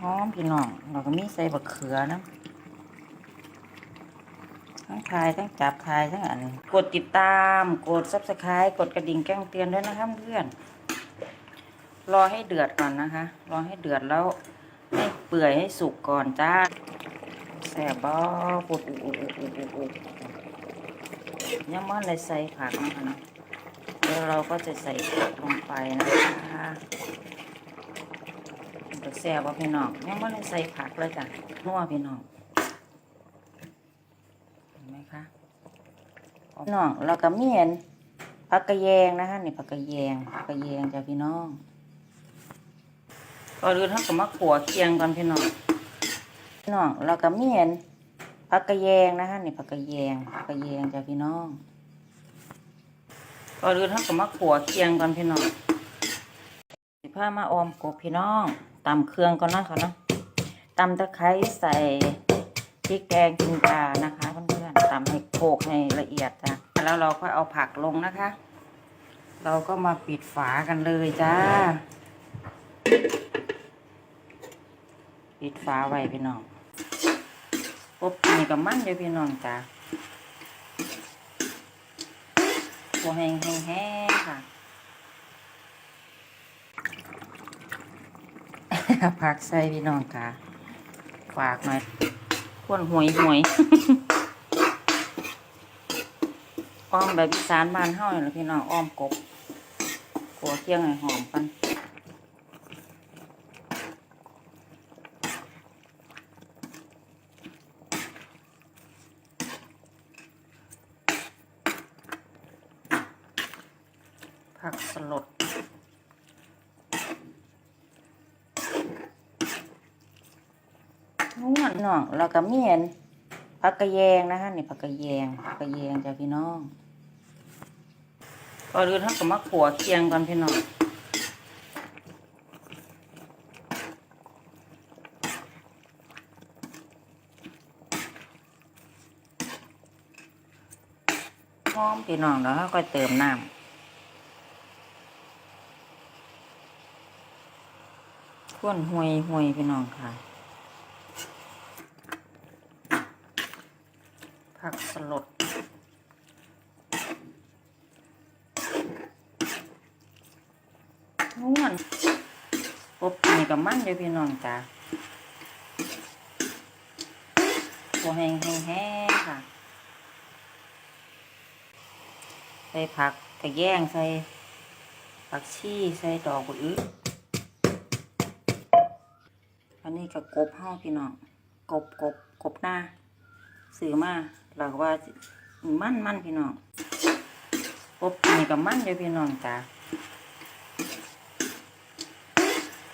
หอมพี่น้องเราก็มีใส่บักเขือนะทั้งทายทั้งจับทายทั้งอัน กดติดตามกดซับสไครต์กดกระดิ่งแจ้งเตือนด้วยนะคะเพื่อน รอให้เดือดก่อนนะคะ รอให้เดือดแล้วให้เปื่อยให้สุกก่อนจ้าแซ่บบ่ปุดอุอุอุอุอุยังมันเลยใส่ผักนะคะนะเดี๋ยวเราก็จะใส่ผักลงไปนะคะ แซ่บว่าพี่น้องยังไมันเลยใส่ผักเลยจ้ะนัวพี่น้องเห็นไหมคะพี่น้องเราก็มีเห็นผักกระแยงนะคะนี่ผักกระแยงผักกระแยงจ้ะพี่น้องก่อนอื่นเราก็มาขัวเคียงก่อนพี่น้องพี่น้องเราก็มีเห็นผักกระแยงนะคะนี่ผักกระแยงผักกระแยงจ้ะพี่น้องก่อนอื่นเราก็มาขัวเคียงก่อนพี่น้องผ้ามาออมกบพี่น้อง ตำเครื่องก่อนนะคะเนาะตำตะไคร้ใส่พริกแกงจินดานะคะเพื่อนๆตำให้โขกให้ละเอียดจ้ะแล้วเราก็เอาผักลงนะคะ เราก็มาปิดฝากันเลยจ้า ปิดฝาไว้พี่น้องปุ๊บนี่กับมันอยู่พี่น้องจ้าหัวแห้งแห้งแห้งค่ะ ผักใส่พี่น้องค่ะ ฝากหน่อยขวนหวยหวยอ้อมแบบสานบ้านเฮานี่แหละพี่น้องอ้อมกบกัวเคี่ยงให้หอมกันผักสลด นวดน้องแล้วก็มีเห็นผักกระแยงนะคะนี่ผักกระแยงผักกระแยงจ้ะพี่น้องก่อนอื่นเราก็มาขัวเคียงก่อนพี่น้องหอมพี่น้องแล้วเราก็เติมน้ำข้วนห่วยห่วยพี่น้องค่ะ ผักสลดง่วนปบนี่กับมันอยู่พี่น้องจ้าหัวแห้งแห้งแห้งค่ะ ใส่ผักกระแยงใส่ผักชีใส่ดอกอื้ออันนี้ก็กบเฮาพี่น้อง กบกบกบหน้า ซื้อมาเราก็ว่ามันมันพี่น้องกบนี่ก็มันอยู่พี่น้องจ้า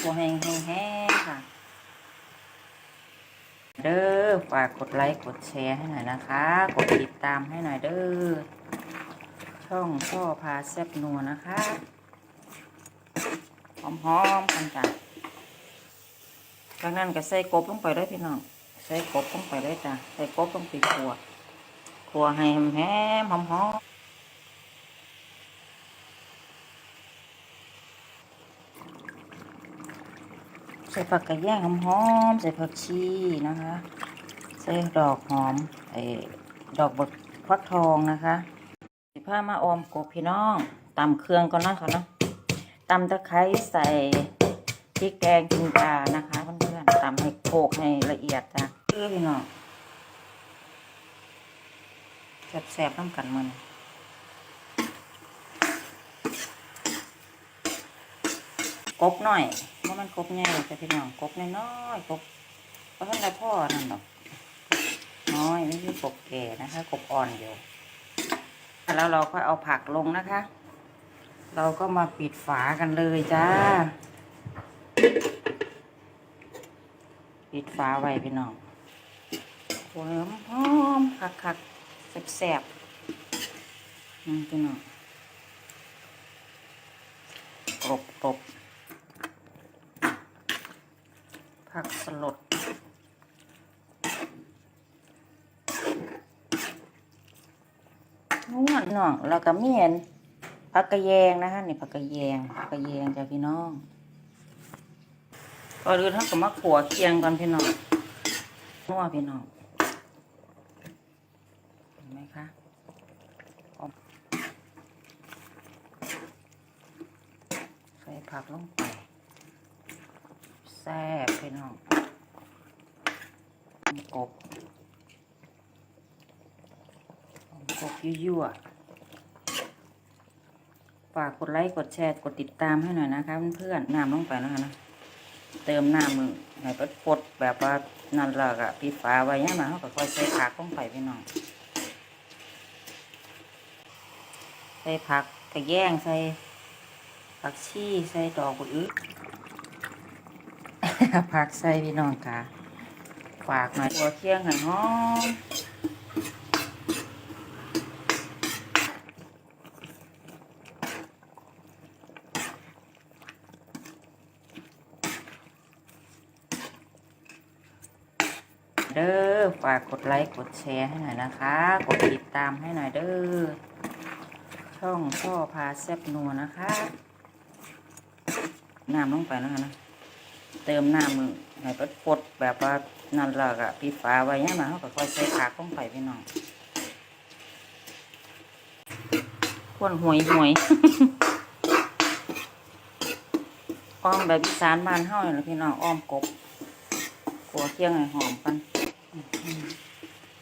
หัวแห้งแห้งแห้งค่ะ เด้อฝากกดไลค์กดแชร์ให้หน่อยนะคะ กดติดตามให้หน่อยเด้อช่องพ่อพาแซ่บนัวนะคะหอมๆกันจ้ะจากนั้นก็ใส่กบลงไปเลยพี่น้อง ใส่กบลงไปเลยจ้ะใส่กบลงไปขัวขัวให้แห้มหอมหอมใส่ผักกระแยงหอมหอมใส่ผักชีนะคะ ใส่ดอกหอมไอ้ดอกบักฟักทองนะคะสิผ้ามาออมกบพี่น้องตำเครื่องก่อนนะคะเนาะตำตะไคร้ใส่พริกแกงจินดานะคะ ตำให้โขกให้ละเอียดจ้ะเออพี่น้องแซบๆน้ำกันมันกบหน่อยเพราะมันกบใหญ่จ้ะพี่น้องกบน้อยๆกบเพราะท่านพ่อนั่นหรอกน้อยไม่ใช่กบแก่นะคะ กบอ่อนอยู่แล้วเราก็เอาผักลงนะคะ เราก็มาปิดฝากันเลยจ้าาไว้พี่น้องโอ้ยหอมคักคักๆแซ่บนี่พี่น้องกรบกรบผักสลดง่วนน้องแล้วก็เมีเห็นผักกระแยงนะคะนี่ผักกระแยงผักกระแยงจ้ะพี่น้อง ก่อนอื่นเราก็มาขัวเคียงก่อนพี่น้องนัวพี่น้องเห็นไหมคะใส่ผักลงไปแซ่บพี่น้องกบกบยั่วฝากกดไลค์ กดแชร์ กดติดตามให้หน่อยนะคะเพื่อนๆน้ำลงไปแล้วนะ เติมน้ำมือให้เปิดปดแบบว่านั่นแหละอะปีฝาไว้เนี่ยมาเขาก็ค่อยใส่ผักลงไปพี่น้องใส่ผักกระแยงใส่ผักชีใส่ดอกกุดอึผักใส่พี่น้องค่ะฝากหน่อยหัวเคี่ยงหันหอมเด้อ ฝากกดไลค์กดแชร์ให้หน่อยนะคะ กดติดตามให้หน่อยเด้อช่องพ่อพาแซบนัวนะคะน้ำลงไปแล้วนะเติมน้ำมือให้เปิดปดแบบว่านั่นหละอะปีฝาไว้เนี่ยมาเขาก็ค่อยใส่ผักลงไปพี่น้องขวนหวยหวยอ้อมแบบอีสานบ้านเฮาเนี่ยแหละพี่น้องอ้อมกบขัวเคี่ยงให้หอมกัน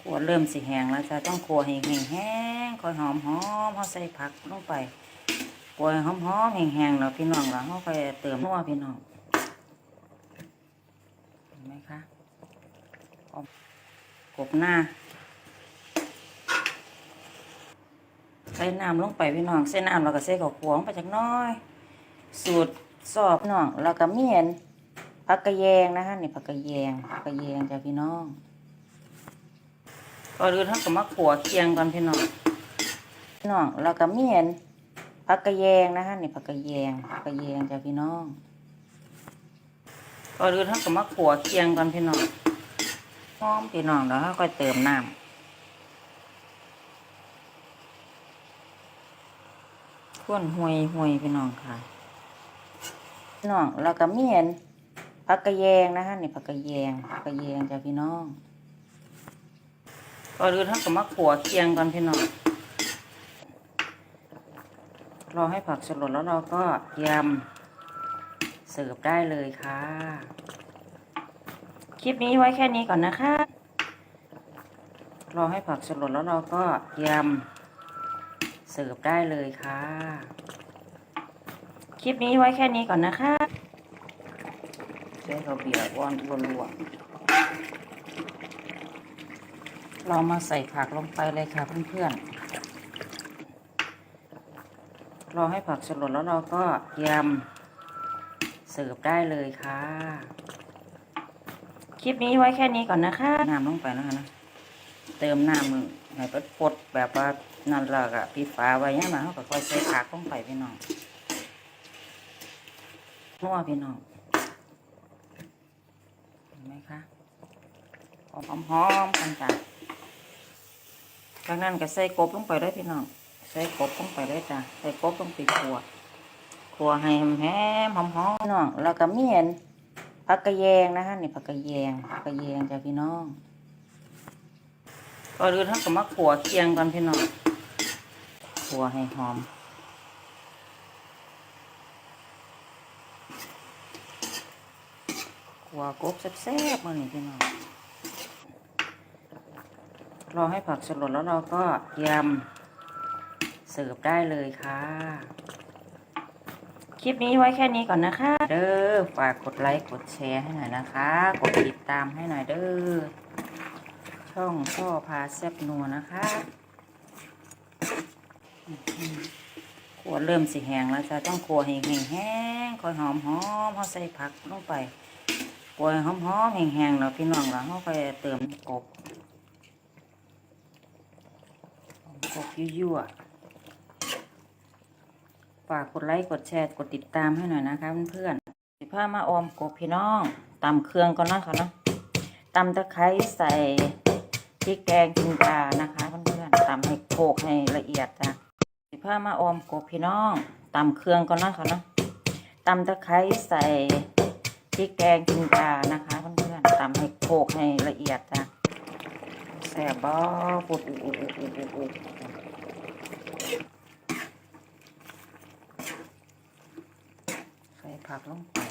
ขัวเริ่มสิแห้งแล้วจะต้องขัวแห้งแห้งค่อยหอมหอมเขาใส่ผักลงไปขัวให้หอมหอมๆแห้งแล้วพี่น้องแล้วเขาค่อยเติมนัวพี่น้องเห็นไหมคะกบหน้าใส่น้ำลงไปพี่น้องใส่น้ำแล้วก็ใส่ข้าวขวงไปจากน้อย สูตรสอบพี่น้องแล้วก็มีเห็นผักกระแยงนะคะนี่ผักกระแยงผักกระแยงจ้ะพี่น้อง ก่อนอื่นเราก็มาขัวเคียงก่อนพี่น้องพี่น้องแล้วก็มีเห็นผักกระแยงนะคะนี่ผักกระแยงผักกระแยงจ้ะพี่น้องก่อนอื่นเราก็มาขัวเคียงก่อนพี่น้องหอมพี่น้องแล้วเราค่อยเติมน้ำข้วนห่วยห่วยพี่น้องค่ะพี่น้องแล้วก็มีเห็นผักกระแยงนะคะนี่ผักกระแยงผักกระแยงจ้ะพี่น้อง ก่อนอื่นเราก็มาขัวเคียงก่อนพี่น้องรอให้ผักสลดแล้วเราก็ยำเสิร์ฟได้เลยค่ะ คลิปนี้ไว้แค่นี้ก่อนนะคะ รอให้ผักสลดแล้วเราก็ยำเสิร์ฟได้เลยค่ะ คลิปนี้ไว้แค่นี้ก่อนนะคะใช้ข้าวเบียร์วอนรัวๆ เรามาใส่ผักลงไปเลยค่ะเพื่อนๆรอให้ผักสลดแล้วเราก็ยำเสิร์ฟได้เลยค่ะ คลิปนี้ไว้แค่นี้ก่อนนะคะน้ำลงไปแล้วนะเติมน้ำมือให้ปดปดแบบว่านั่นละอะปีฝาไว้เนี่ยมาเขาก็ค่อยใส่ผักลงไปพี่น้องนัวพี่น้องเห็นไหมคะหอมหอมๆกันจ้ะ จากนั้นก็ใส่กบลงไปได้พี่น้อง ใส่กบลงไปได้จ้ะ ใส่กบลงไปขัวครัวให้แฮมหอมหอมๆพี่น้อง แล้วก็เมีเห็นผักกระแยงนะคะนี่ผักกระแยงผักกระแยงจ้ะพี่น้องก่อนอื่นเราก็มาขัวเคียงก่อนพี่น้องขัวให้หอมขัวกบแซ่บๆมาหนิพี่น้อง รอให้ผักสลดแล้วเราก็ยำเสิร์ฟได้เลยค่ะ คลิปนี้ไว้แค่นี้ก่อนนะคะ เด้อฝากกดไลค์กดแชร์ให้หน่อยนะคะ กดติดตามให้หน่อยเด้อช่องพ่อพาแซบนัวนะคะขวดเริ่มสิแห้งแล้วจะต้องขัวให้แห้งแห้งค่อยหอมหอมเขาใส่ผักลงไปขวให้หอมหอมๆแห้งๆแล้วพี่น้องแล้วเขาไปเติมกบ กบยั่วๆฝากกดไลค์กดแชร์กดติดตามให้หน่อยนะคะเพื่อนๆสิผ้ามาออมกบพี่น้องตำเครื่องก่อนนะคะเนาะตำตะไคร้ใส่พริกแกงจินดานะคะเพื่อนๆตำให้โขกให้ละเอียดจ้ะสิผ้ามาออมกบพี่น้องตำเครื่องก่อนนะคะเนาะตำตะไคร้ใส่พริกแกงจินดานะคะเพื่อนๆตำให้โขกให้ละเอียดจ้ะ แซ่บบ่ปุดอุดอุดอุดอุดอุดอุดใส่ผักลงไป